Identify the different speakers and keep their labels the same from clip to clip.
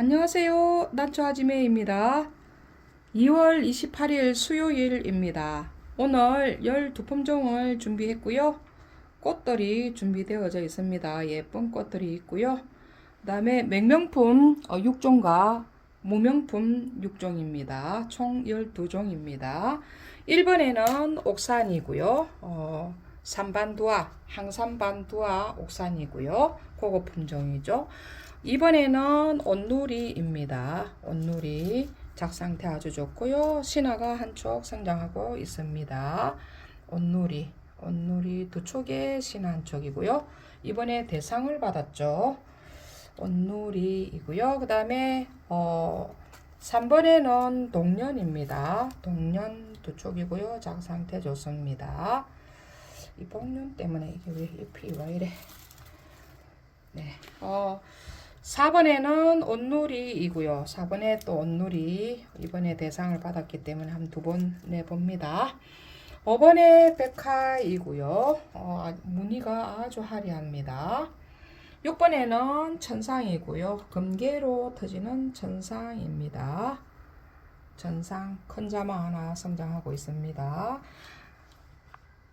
Speaker 1: 안녕하세요. 난초 아지매입니다. 2월 28일 수요일입니다. 오늘 12품종을 준비했고요. 꽃들이 준비되어져 있습니다. 예쁜 꽃들이 있고요. 그 다음에 맹명품 6종과 무명품 6종입니다. 총 12종입니다. 1번에는 옥산이고요. 어, 삼반두아, 항산반두아 옥산이고요. 고급 품종이죠. 이번에는 온누리입니다. 온누리 작상태 아주 좋고요. 신화가 한쪽 성장하고 있습니다. 온누리, 온누리 두 촉에 신화 한 촉이고요. 이번에 대상을 받았죠. 온누리이고요. 그 다음에 어 3번에는 동년입니다. 동년 두 촉이고요. 작상태 좋습니다. 이 복륜 때문에 이게 왜 잎이 왜 이래? 네. 어 4번에는 온누리이고요. 4번에 또 온누리 이번에 대상을 받았기 때문에 한 두 번 내봅니다. 5번에 백화이고요. 어, 무늬가 아주 화려합니다. 6번에는 천상이고요. 금계로 터지는 천상입니다. 천상 큰 자마 하나 성장하고 있습니다.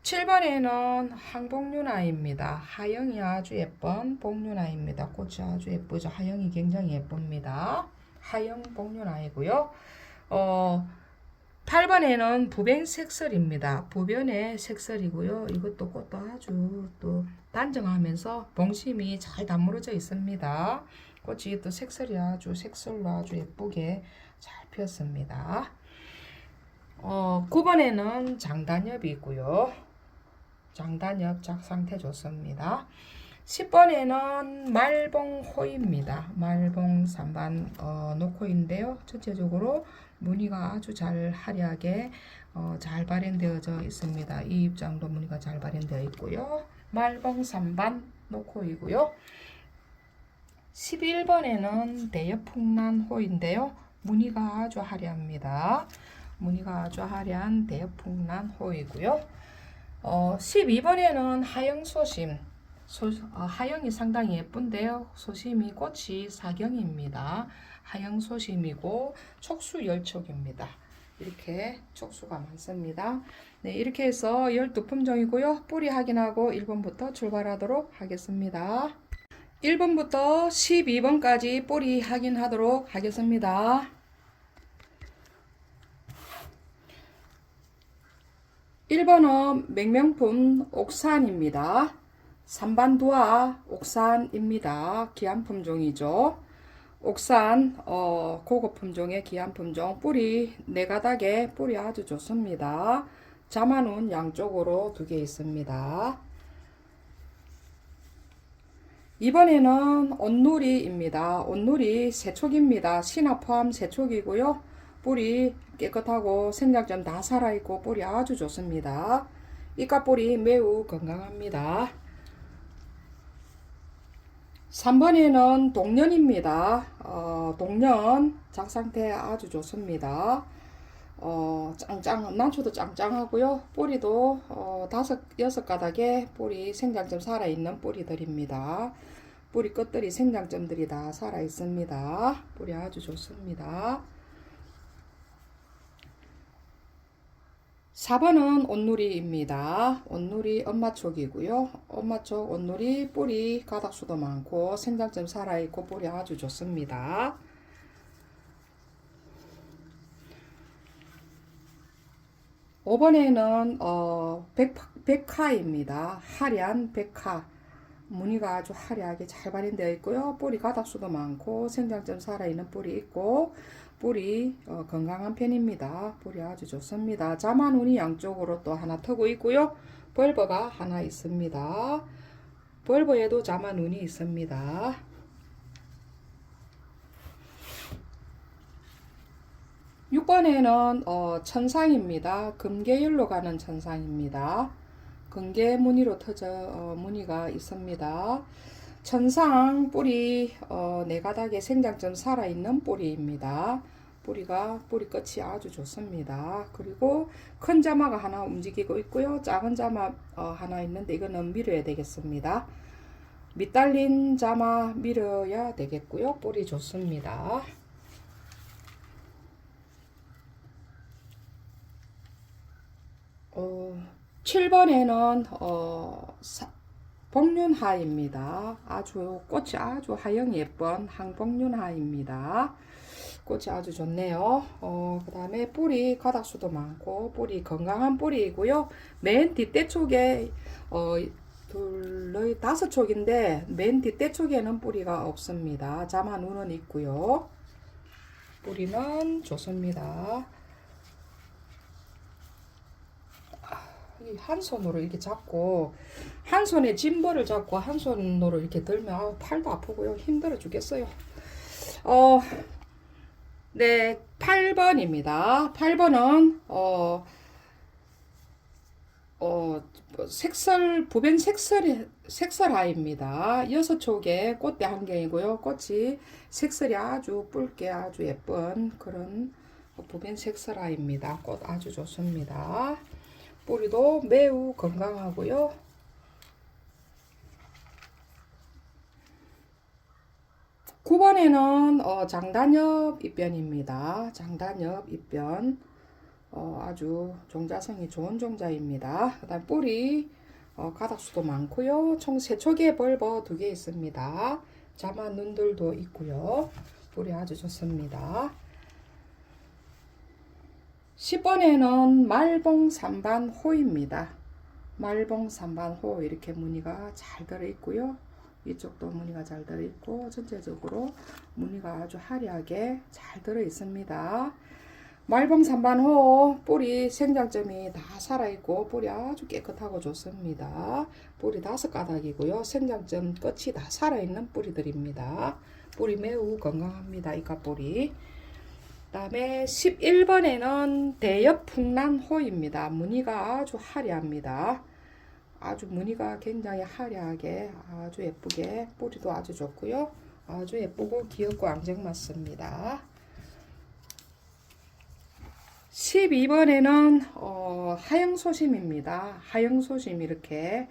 Speaker 1: 7번에는 항복류나입니다. 하영이 아주 예쁜 복류나입니다. 꽃이 아주 예쁘죠. 하영이 굉장히 예쁩니다. 하영 복류나이고요. 어, 8번에는 부뱅색설입니다. 부변의 색설이고요. 이것도 꽃도 아주 또 단정하면서 봉심이 잘 다물어져 있습니다. 꽃이 또 색설이 아주 색설로 아주 예쁘게 잘 피었습니다. 어, 9번에는 장단엽이 있고요. 장단엽 작상태 좋습니다. 10번에는 말봉호입니다. 말봉 산반 어, 노코인데요. 전체적으로 무늬가 아주 잘 화려하게 어, 잘 발현되어져 있습니다. 이 입장도 무늬가 잘 발현되어 있고요. 말봉 산반 노코이고요. 11번에는 대엽풍란호인데요. 무늬가 아주 화려합니다. 무늬가 아주 화려한 대엽풍란호이고요. 어, 12번에는 하영소심. 소, 어, 하영이 상당히 예쁜데요. 소심이 꽃이 사경입니다. 하영소심이고 촉수 열촉입니다. 이렇게 촉수가 많습니다. 네, 이렇게 해서 12품종이고요. 뿌리 확인하고 1번부터 출발하도록 하겠습니다. 1번부터 12번까지 뿌리 확인하도록 하겠습니다. 1번은 맹명품 옥산입니다. 삼반두아 옥산입니다. 기한 품종이죠. 옥산 어, 고급 품종의 기한 품종 뿌리 네 가닥에 뿌리 아주 좋습니다. 자만운 양쪽으로 두 개 있습니다. 이번에는 온누리입니다. 온누리 세촉입니다. 신화 포함 세촉이고요. 뿌리 깨끗하고 생장점 다 살아있고 뿌리 아주 좋습니다. 이까뿌리 매우 건강합니다. 3번에는 동년입니다. 어, 동년 작상태 아주 좋습니다. 어, 짱짱, 난초도 짱짱하고요. 뿌리도 어, 다섯, 여섯 가닥에 뿌리 생장점 살아있는 뿌리들입니다. 뿌리 끝들이 생장점들이 다 살아있습니다. 뿌리 아주 좋습니다. 4번은 온누리입니다. 온누리 엄마 쪽이고요. 엄마 쪽 온누리 뿌리 가닥수도 많고 생장점 살아있고 뿌리 아주 좋습니다. 오번에는 어, 백, 백화입니다. 화려한 백화. 무늬가 아주 화려하게 잘 발현되어 있고요. 뿌리 가닥수도 많고 생장점 살아있는 뿌리 있고 뿌리 어, 건강한 편입니다. 뿌리 아주 좋습니다. 자만운이 양쪽으로 또 하나 트고 있고요. 벌버가 하나 있습니다. 벌버에도 자만운이 있습니다. 육번에는 어, 천상입니다. 금계열로 가는 천상입니다. 금계 무늬로 터져 어, 무늬가 있습니다. 천상 뿌리 어, 네 가닥에 생장점 살아있는 뿌리입니다. 뿌리가 뿌리 끝이 아주 좋습니다. 그리고 큰 자마가 하나 움직이고 있고요. 작은 자마 어, 하나 있는데 이거는 밀어야 되겠습니다. 밑달린 자마 밀어야 되겠고요. 뿌리 좋습니다. 어, 7번에는 어, 사- 복륜하입니다. 아주 꽃이 아주 하영 예쁜 항복륜하입니다. 꽃이 아주 좋네요. 어, 그 다음에 뿌리 가닥수도 많고 뿌리 건강한 뿌리이고요. 맨 뒷대 쪽에 어, 둘, 다섯 촉인데 맨 뒷대 쪽에는 뿌리가 없습니다. 자만 우는 있고요. 뿌리는 좋습니다. 이 한 손으로 이렇게 잡고 한 손에 짐벌을 잡고 한 손으로 이렇게 들면 아우, 팔도 아프고요 힘들어 죽겠어요. 어, 네, 8번입니다. 8번은 어, 어, 색설 부변 색설 색설아입니다. 여섯 촉에 꽃대 한 개이고요. 꽃이 색설이 아주 붉게 아주 예쁜 그런 부변 색설아입니다. 꽃 아주 좋습니다. 뿌리도 매우 건강하고요. 구번에는 어, 장단엽 잎변입니다. 장단엽 잎변 어, 아주 종자성이 좋은 종자입니다. 그다음 뿌리 어, 가닥수도 많고요. 총세 촉에 벌버 두 개 있습니다. 자마 눈들도 있고요. 뿌리 아주 좋습니다. 10번에는 말봉 삼반 호입니다. 말봉 삼반 호 이렇게 무늬가 잘 들어 있고요. 이쪽도 무늬가 잘 들어 있고 전체적으로 무늬가 아주 화려하게 잘 들어 있습니다. 말봉 삼반호 뿌리 생장점이 다 살아있고 뿌리 아주 깨끗하고 좋습니다. 뿌리 다섯 가닥이고요. 생장점 끝이 다 살아있는 뿌리들입니다. 뿌리 매우 건강합니다. 이가 뿌리. 그다음에 11번에는 대엽풍란호입니다. 무늬가 아주 화려합니다. 아주 무늬가 굉장히 화려하게 아주 예쁘게 뿌리도 아주 좋고요. 아주 예쁘고 귀엽고 앙증맞습니다. 12번에는 어, 하영소심입니다. 하영소심 이렇게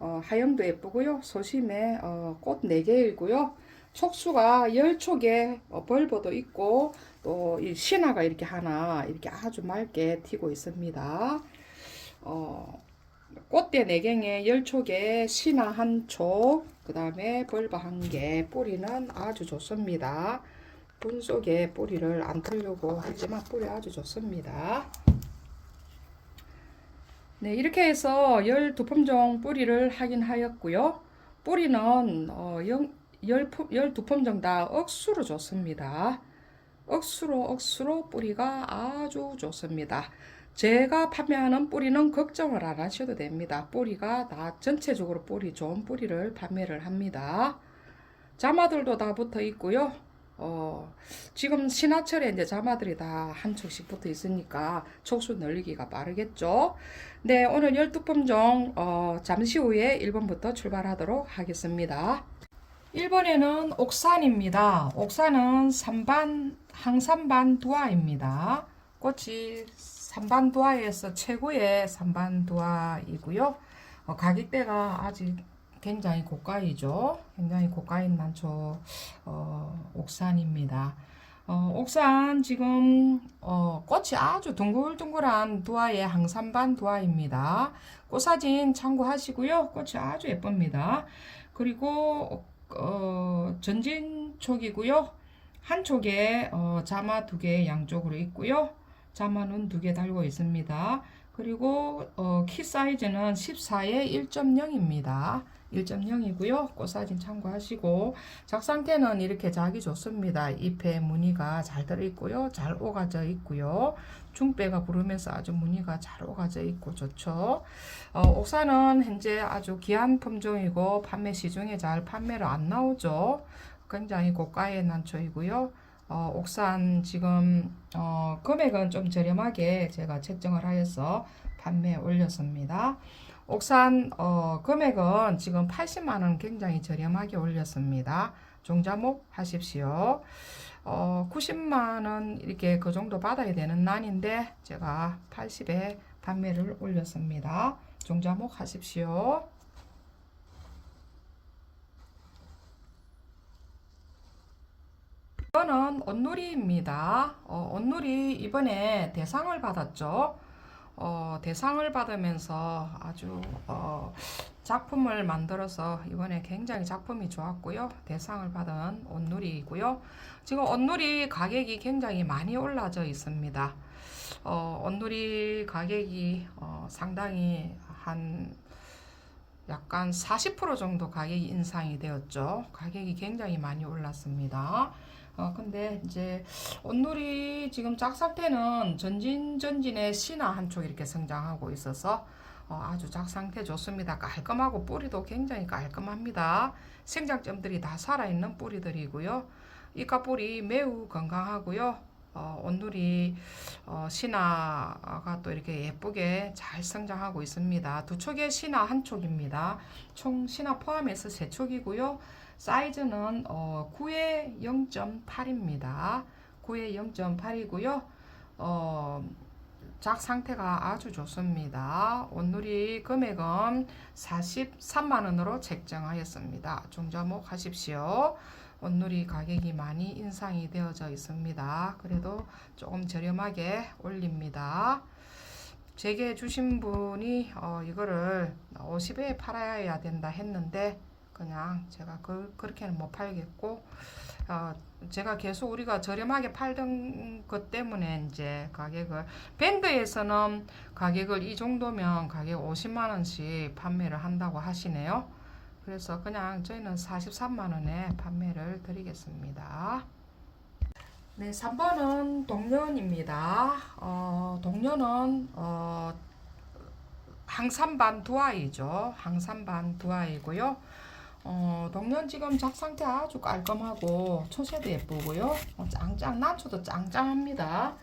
Speaker 1: 어, 하영도 예쁘고요. 소심에 어, 꽃 4개이고요. 촉수가 10촉에 어, 벌버도 있고 또 이 신화가 이렇게 하나 이렇게 아주 맑게 튀고 있습니다. 어, 꽃대 4개에 10촉에 신화 한 촉, 그 다음에 벌버 한 개, 뿌리는 아주 좋습니다. 분 속에 뿌리를 안 털려고 하지만 뿌리 아주 좋습니다. 네, 이렇게 해서 12품종 뿌리를 확인하였고요. 뿌리는 어, 12품종 다 억수로 좋습니다. 억수로 억수로 뿌리가 아주 좋습니다. 제가 판매하는 뿌리는 걱정을 안 하셔도 됩니다. 뿌리가 다 전체적으로 뿌리 좋은 뿌리를 판매를 합니다. 자마들도 다 붙어 있고요. 어, 지금 신화철에 이제 자마들이 다 한 촉씩 붙어 있으니까 촉수 늘리기가 빠르겠죠. 네, 오늘 12품종 어, 잠시 후에 1번부터 출발하도록 하겠습니다. 1번에는 옥산입니다. 옥산은 삼반, 항삼반 두아입니다. 꽃이 삼반 두아에서 최고의 삼반 두아이고요. 어, 가격대가 아직 굉장히 고가이죠. 굉장히 고가인 난초 어, 옥산입니다. 어, 옥산 지금 어, 꽃이 아주 둥글둥글한 두아의 항산반 두아입니다. 꽃사진 참고하시고요. 꽃이 아주 예쁩니다. 그리고 어, 전진 촉이고요. 한쪽에 어, 자마 두 개 양쪽으로 있고요. 자마는 두 개 달고 있습니다. 그리고 어, 키 사이즈는 14에 1.0입니다. 1.0이고요. 꽃사진 참고하시고 작상태는 이렇게 자기 좋습니다. 잎에 무늬가 잘 들어있고요. 잘 오가져 있고요. 중배가 부르면서 아주 무늬가 잘 오가져 있고 좋죠. 어, 옥사는 현재 아주 귀한 품종이고 판매 시중에 잘 판매를 안 나오죠. 굉장히 고가의 난초이고요. 어, 옥산 지금 어, 금액은 좀 저렴하게 제가 책정을 하여서 판매 올렸습니다. 옥산 어, 금액은 지금 80만원 굉장히 저렴하게 올렸습니다. 종자목 하십시오. 어, 90만원 이렇게 그 정도 받아야 되는 난인데 제가 80에 판매를 올렸습니다. 종자목 하십시오. 이거는 온누리입니다. 어, 온누리 이번에 대상을 받았죠. 어, 대상을 받으면서 아주 어, 작품을 만들어서 이번에 굉장히 작품이 좋았고요. 대상을 받은 온누리이고요. 지금 온누리 가격이 굉장히 많이 올라져 있습니다. 어, 온누리 가격이 어, 상당히 한 약간 40% 정도 가격이 인상이 되었죠. 가격이 굉장히 많이 올랐습니다. 어, 근데 이제 온누리 지금 짝 상태는 전진 전진의 신화 한쪽 이렇게 성장하고 있어서 어, 아주 짝 상태 좋습니다. 깔끔하고 뿌리도 굉장히 깔끔합니다. 생장점들이 다 살아있는 뿌리들이고요. 이까 뿌리 매우 건강하고요. 어, 온누리 어, 신화가 또 이렇게 예쁘게 잘 성장하고 있습니다. 두 촉의 신화 한 촉입니다. 총 신화 포함해서 세 촉이고요. 사이즈는 어, 9에 0.8입니다. 9에 0.8이고요. 어, 작 상태가 아주 좋습니다. 온누리 금액은 43만 원으로 책정하였습니다. 종자목 하십시오. 온누리 가격이 많이 인상이 되어져 있습니다. 그래도 조금 저렴하게 올립니다. 제게 주신 분이 어, 이거를 50에 팔아야 된다 했는데 그냥 제가 그, 그렇게는 못 팔겠고 어, 제가 계속 우리가 저렴하게 팔던 것 때문에 이제 가격을 밴드에서는 가격을 이 정도면 가격 50만 원씩 판매를 한다고 하시네요. 그래서 그냥 저희는 43만 원에 판매를 드리겠습니다. 네, 3번은 동년입니다. 어, 동년은 어, 항산반 두 아이죠. 항산반 두 아이고요. 어, 동년 지금 작 상태 아주 깔끔하고 초세도 예쁘고요. 어, 짱짱 난초도 짱짱합니다.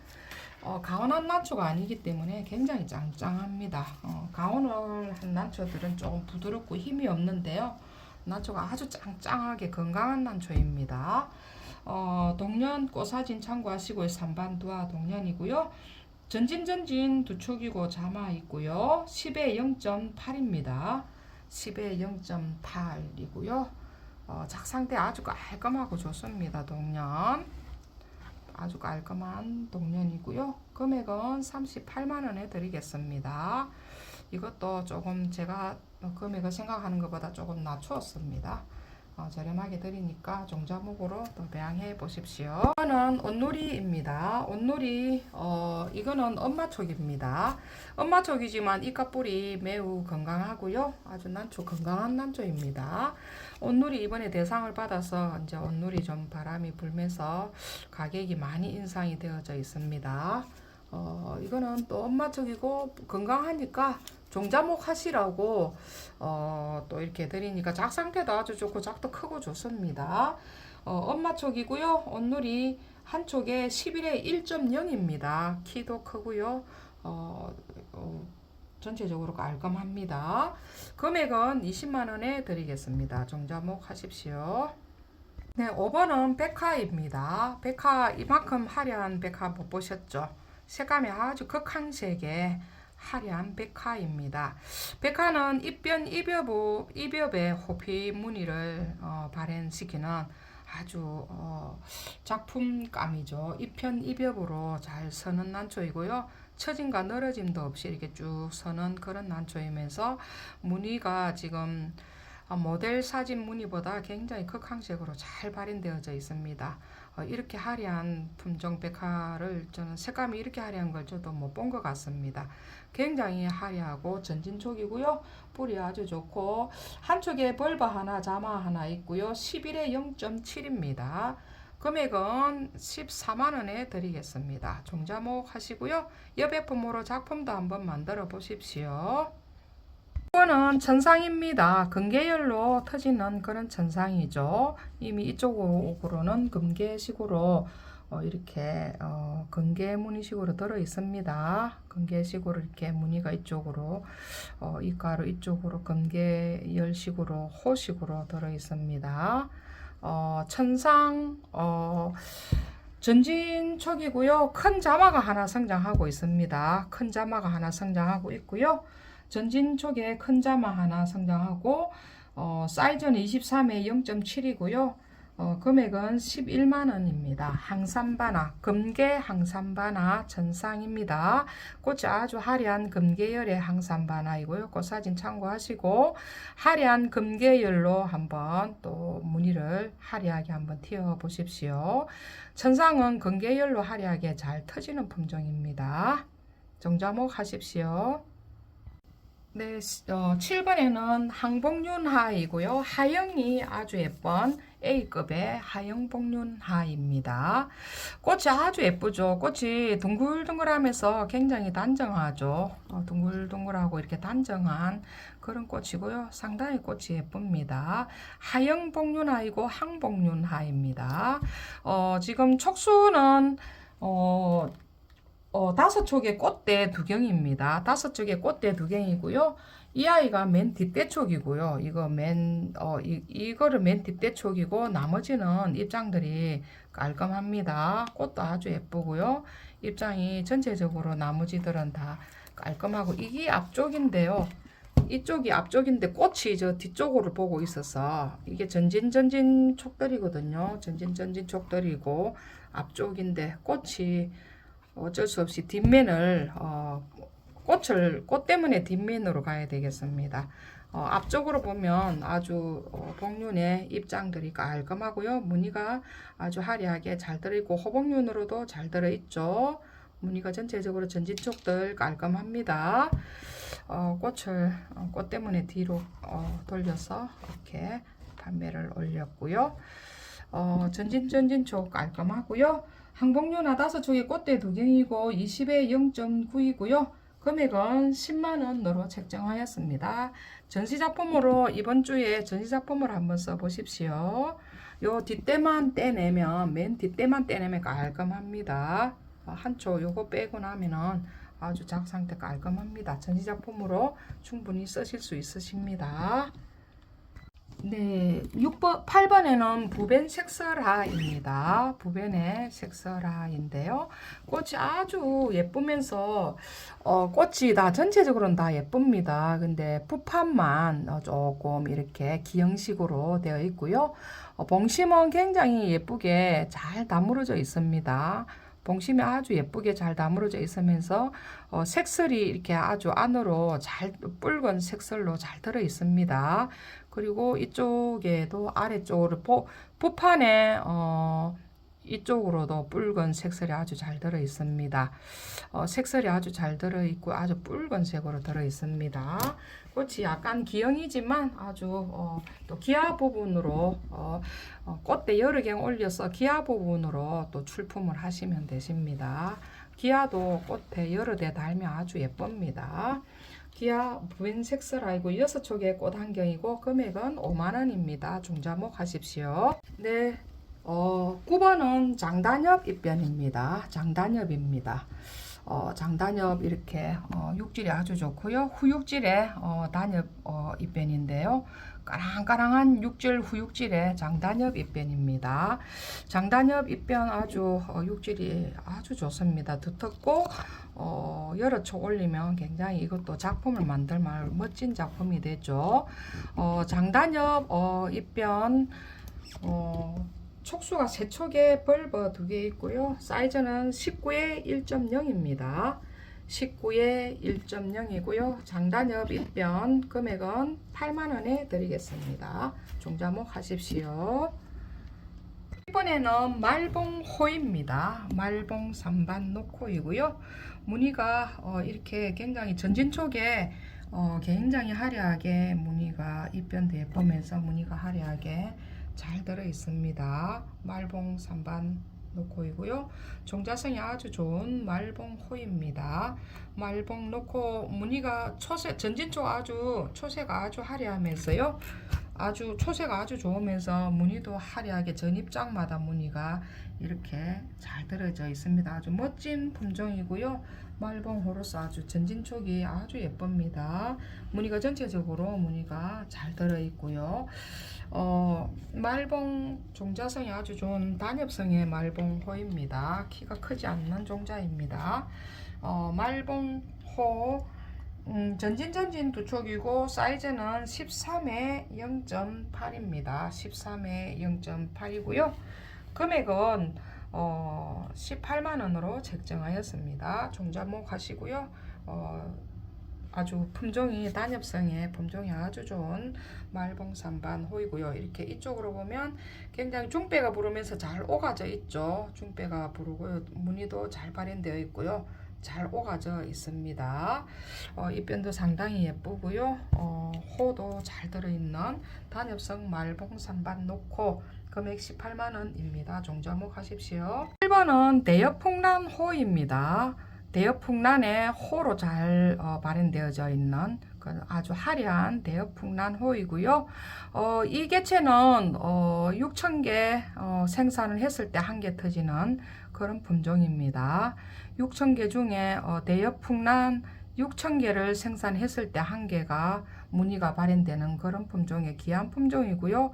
Speaker 1: 어, 가온한 난초가 아니기 때문에 굉장히 짱짱합니다. 어, 가온을 한 난초들은 조금 부드럽고 힘이 없는데요. 난초가 아주 짱짱하게 건강한 난초입니다. 어, 동년 꽃사진 참고하시고 3반 두화 동년이고요. 전진전진 두 촉이고 자마 있고요. 10에 0.8입니다. 10에 0.8이고요. 어, 작상태 아주 깔끔하고 좋습니다. 동년. 아주 깔끔한 동년이고요. 금액은 38만 원에 드리겠습니다. 이것도 조금 제가 금액을 생각하는 것보다 조금 낮추었습니다. 어, 저렴하게 드리니까 종자목으로 또 배양해 보십시오. 이거는 온누리입니다. 온누리 어, 이거는 엄마촉입니다. 엄마촉이지만 이까뿌리 매우 건강하고요. 아주 난초 건강한 난초입니다. 온누리 이번에 대상을 받아서 이제 온누리 좀 바람이 불면서 가격이 많이 인상이 되어져 있습니다. 어, 이거는 또 엄마촉이고 건강하니까 종자목 하시라고 어, 또 이렇게 드리니까 작 상태도 아주 좋고 작도 크고 좋습니다. 어, 엄마 촉이고요. 온누리 한 촉에 11에 1.0입니다. 키도 크고요. 어, 어, 전체적으로 깔끔합니다. 금액은 20만 원에 드리겠습니다. 종자목 하십시오. 네, 5번은 백화입니다. 백화 이만큼 화려한 백화 못 보셨죠? 색감이 아주 극한색의 화려한 백화입니다. 백화는 입변 입엽부 입엽의 호피 무늬를 어, 발현시키는 아주 어, 작품감이죠. 입편 입엽으로 잘 서는 난초이고요. 처짐과 늘어짐도 없이 이렇게 쭉 서는 그런 난초이면서 무늬가 지금 어, 모델 사진 무늬보다 굉장히 극항색으로 잘 발현되어져 있습니다. 어, 이렇게 화려한 품종 백화를 저는 색감이 이렇게 화려한 걸 저도 못 본 것 같습니다. 굉장히 화려하고 전진촉이고요. 뿌리 아주 좋고 한쪽에 벌바 하나 자마 하나 있고요. 11에 0.7입니다. 금액은 14만 원에 드리겠습니다. 종자목 하시고요. 여배품으로 작품도 한번 만들어 보십시오. 이거는 천상입니다. 금계열로 터지는 그런 천상이죠. 이미 이쪽으로는 금계식으로 어, 이렇게 어, 금계 무늬식으로 들어 있습니다. 금계식으로 이렇게 무늬가 이쪽으로 어, 이가로 이쪽으로 금계열식으로 호식으로 들어 있습니다. 어, 천상 어, 전진촉이고요. 큰 자마가 하나 성장하고 있습니다. 큰 자마가 하나 성장하고 있고요. 전진 쪽에 큰 자마 하나 성장하고 어, 사이즈는 23에 0.7이고요. 어, 금액은 11만 원입니다. 항산바나, 금계 항산바나 전상입니다. 꽃이 아주 화려한 금계열의 항산바나이고요. 꽃 사진 참고하시고 화려한 금계열로 한번 또 무늬를 화려하게 한번 띄워 보십시오. 천상은 금계열로 화려하게 잘 터지는 품종입니다. 정자목 하십시오. 네, 어, 7번에는 항복륜하이고요. 하영이 아주 예쁜 A급의 하영복륜하입니다. 꽃이 아주 예쁘죠. 꽃이 둥글둥글하면서 굉장히 단정하죠. 어, 둥글둥글하고 이렇게 단정한 그런 꽃이고요. 상당히 꽃이 예쁩니다. 하영복륜하이고 항복륜하입니다. 어, 지금 촉수는 어, 어, 다섯 촉의 꽃대 두 경입니다. 다섯 촉의 꽃대 두 경이고요. 이 아이가 맨 뒷대 촉이고요. 이거 맨, 어, 이, 이거를 맨 뒷대 촉이고, 나머지는 입장들이 깔끔합니다. 꽃도 아주 예쁘고요. 입장이 전체적으로 나머지들은 다 깔끔하고, 이게 앞쪽인데요. 이쪽이 앞쪽인데 꽃이 저 뒤쪽으로 보고 있어서 이게 전진 전진 촉들이거든요. 전진 전진 촉들이고 앞쪽인데 꽃이 어쩔 수 없이 뒷면을 어, 꽃을 꽃 때문에 뒷면으로 가야 되겠습니다. 어, 앞쪽으로 보면 아주 어, 복륜의 입장들이 깔끔하고요. 무늬가 아주 화려하게 잘 들어있고 호복륜으로도 잘 들어있죠. 무늬가 전체적으로 전진촉들 깔끔합니다. 어, 꽃을 어, 꽃 때문에 뒤로 어, 돌려서 이렇게 판매를 올렸고요. 어, 전진 전진촉 깔끔하고요. 항복륜 다섯 쪽에 꽃대 두 경이고 20에 0.9이고요. 금액은 10만원으로 책정하였습니다. 전시작품으로 이번 주에 전시작품을 한번 써보십시오. 요 뒷대만 떼내면 맨 뒷대만 떼내면 깔끔합니다. 한쪽 요거 빼고 나면은 아주 작 상태 깔끔합니다. 전시작품으로 충분히 쓰실 수 있으십니다. 네, 6번, 8번에는 부벤 색설화입니다. 부벤의 색설화인데요. 꽃이 아주 예쁘면서, 어, 꽃이 다 전체적으로는 다 예쁩니다. 근데 푸판만 어, 조금 이렇게 기형식으로 되어 있고요. 어, 봉심은 굉장히 예쁘게 잘 다무러져 있습니다. 봉심이 아주 예쁘게 잘 다무러져 있으면서 어, 색설이 이렇게 아주 안으로 잘 붉은 색설로 잘 들어 있습니다. 그리고 이쪽에도 아래쪽으로 보, 부판에 어, 이쪽으로도 붉은 색설이 아주 잘 들어 있습니다. 어, 색설이 아주 잘 들어 있고 아주 붉은색으로 들어 있습니다. 꽃이 약간 기형이지만 아주 어, 또 기아 부분으로 어, 어, 꽃대 여러 개 올려서 기아 부분으로 또 출품을 하시면 되십니다. 기아도 꽃에 여러 대 달면 아주 예쁩니다. 기아 부인 색설아이고 여섯 촉의 꽃한 경이고 금액은 5만 원입니다. 중자목 하십시오. 네. 어, 9번은 장단엽 입변입니다. 장단엽입니다. 어, 장단엽 이렇게 어, 육질이 아주 좋고요. 후육질의 어, 단엽 어, 입변인데요. 까랑까랑한 육질 후육질의 장단엽 입변입니다. 장단엽 입변 아주 어, 육질이 아주 좋습니다. 두텁고 어, 여러 촉 올리면 굉장히 이것도 작품을 만들 말 멋진 작품이 되죠. 어, 장단엽 어, 입변 어, 촉수가 세 촉에 벌버 두 개 있고요. 사이즈는 19에 1.0입니다. 19에 1.0이고요. 장단엽 입변 금액은 8만원에 드리겠습니다. 종자목 하십시오. 이번에는 말봉호입니다. 말봉 삼반 노코이고요. 무늬가 어, 이렇게 굉장히 전진촉에 어, 굉장히 화려하게 무늬가 입변돼 예쁘면서 무늬가 화려하게 잘 들어 있습니다. 말봉 삼반 노코이고요. 종자성이 아주 좋은 말봉 호입니다. 말봉 노코 무늬가 초색 전진쪽 아주 초색 아주 화려하면서요. 아주 초색 아주 좋으면서 무늬도 화려하게 전입장마다 무늬가 이렇게 잘 들어져 있습니다. 아주 멋진 품종이고요. 말봉 호로스 아주 전진촉이 아주 예쁩니다. 무늬가 전체적으로 무늬가 잘 들어 있고요. 어, 말봉 종자성이 아주 좋은 단엽성의 말봉호입니다. 키가 크지 않는 종자입니다. 어, 말봉호 음, 전진전진 두 촉이고 사이즈는 13에 0.8입니다. 13에 0.8이고요. 금액은 어, 18만 원으로 책정하였습니다. 종자목 하시고요. 어, 아주 품종이 단엽성의 품종이 아주 좋은 말봉산반 호이고요. 이렇게 이쪽으로 보면 굉장히 중배가 부르면서 잘 오가져 있죠. 중배가 부르고요. 무늬도 잘 발현되어 있고요. 잘 오가져 있습니다. 어, 입변도 상당히 예쁘고요. 어, 호도 잘 들어있는 단엽성 말봉산반 놓고 금액 18만원입니다. 종자목 하십시오. 1번은 대엽풍란 호입니다. 대엽풍란에 호로 잘 어, 발현되어져 있는 그 아주 화려한 대엽풍란 호이고요. 어, 이 개체는 어, 6,000개 어, 생산을 했을 때 한 개 터지는 그런 품종입니다. 6,000개 중에 어, 대엽풍란 6,000개를 생산했을 때 한 개가 무늬가 발현되는 그런 품종의 귀한 품종이고요.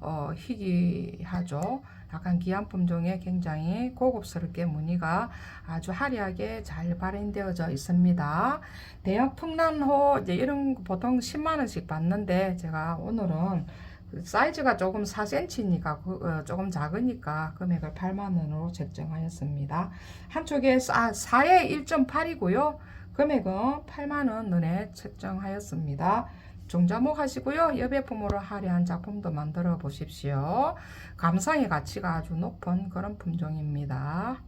Speaker 1: 어, 희귀하죠. 약간 귀한 품종에 굉장히 고급스럽게 무늬가 아주 화려하게 잘 발현되어져 있습니다. 대형 풍란호 이제 이런 거 보통 10만 원씩 받는데 제가 오늘은 그 사이즈가 조금 4cm니까 조금 작으니까 금액을 8만 원으로 책정하였습니다. 한쪽에 4, 4에 1.8이고요. 금액은 8만 원 눈에 책정하였습니다. 종자목 하시고요. 여배품으로 화려한 작품도 만들어 보십시오. 감상의 가치가 아주 높은 그런 품종입니다.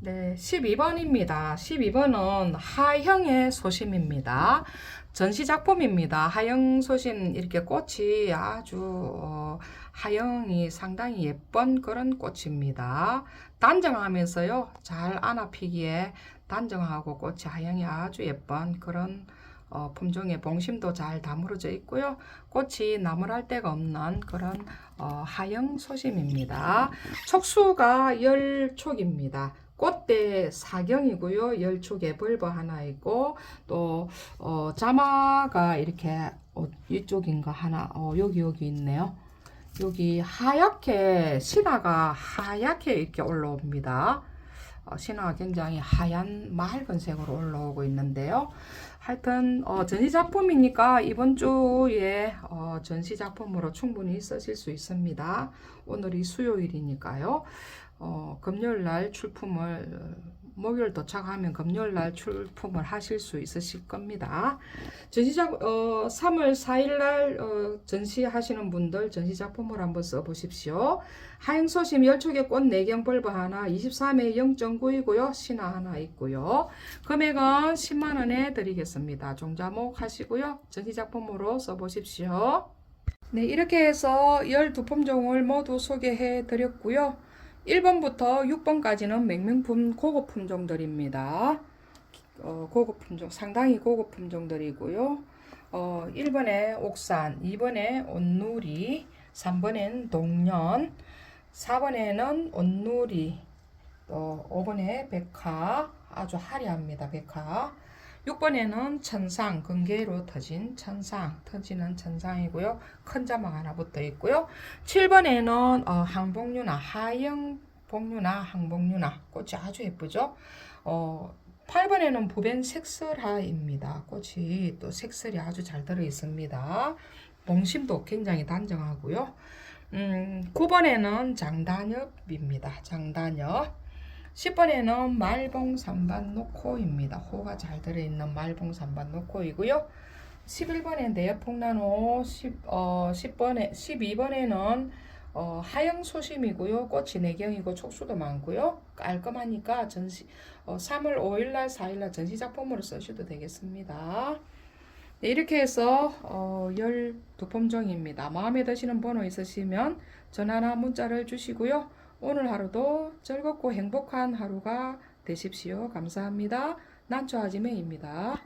Speaker 1: 네, 12번입니다. 12번은 하형의 소심입니다. 전시 작품입니다. 하형 소심 이렇게 꽃이 아주 어, 하형이 상당히 예쁜 그런 꽃입니다. 단정하면서요. 잘 안아 피기에 단정하고 꽃이 하형이 아주 예쁜 그런 어, 품종의 봉심도 잘 다무러져 있고요. 꽃이 나무랄 데가 없는 그런 어, 하형 소심입니다. 촉수가 열촉입니다. 꽃대 사경이고요. 열촉에 벌버 하나 있고 또 어, 자마가 이렇게 어, 이쪽인가 하나 어, 여기 여기 있네요. 여기 하얗게 신화가 하얗게 이렇게 올라옵니다. 어, 신화가 굉장히 하얀 맑은 색으로 올라오고 있는데요. 하여튼 어, 전시 작품이니까 이번 주에 어, 전시 작품으로 충분히 쓰실 수 있습니다. 오늘이 수요일이니까요. 어, 금요일 날 출품을 목요일 도착하면 금요일 날 출품을 하실 수 있으실 겁니다. 전시작 어, 3월 4일 날 어, 전시하시는 분들 전시 작품을 한번 써 보십시오. 하행 소심 열촉의 꽃 4경 벌브 하나 23회 0.9이고요. 신화 하나 있고요. 금액은 10만 원에 드리겠습니다. 종자목 하시고요. 전시 작품으로 써 보십시오. 네, 이렇게 해서 12품종을 모두 소개해 드렸고요. 1번부터 6번까지는 맹명품 고급 품종들입니다. 어, 고급 품종, 상당히 고급 품종들이고요. 어, 1번에 옥산, 2번에 온누리, 3번엔 동년, 4번에는 온누리, 또 5번에 백화, 아주 화려합니다. 백화. 6번에는 천상, 근개로 터진 천상, 터지는 천상이고요. 큰 자막 하나 붙어 있고요. 7번에는 어, 항복류나, 하영 복류나 항복류나 꽃이 아주 예쁘죠. 어, 8번에는 부벤 색설하입니다. 꽃이 또 색설이 아주 잘 들어 있습니다. 봉심도 굉장히 단정하고요. 음, 9번에는 장단엽입니다. 장단엽. 10번에는 말봉산반 노코입니다. 호가 잘 들어있는 말봉산반 노코이고요. 11번에 내역폭란호 10, 어, 10번에, 12번에는 어, 하영 소심이고요. 꽃이 내경이고 촉수도 많고요. 깔끔하니까 전시 어, 3월 5일날 4일날 전시 작품으로 쓰셔도 되겠습니다. 네, 이렇게 해서 어, 12품종입니다. 마음에 드시는 번호 있으시면 전화나 문자를 주시고요. 오늘 하루도 즐겁고 행복한 하루가 되십시오. 감사합니다. 난초아지매입니다.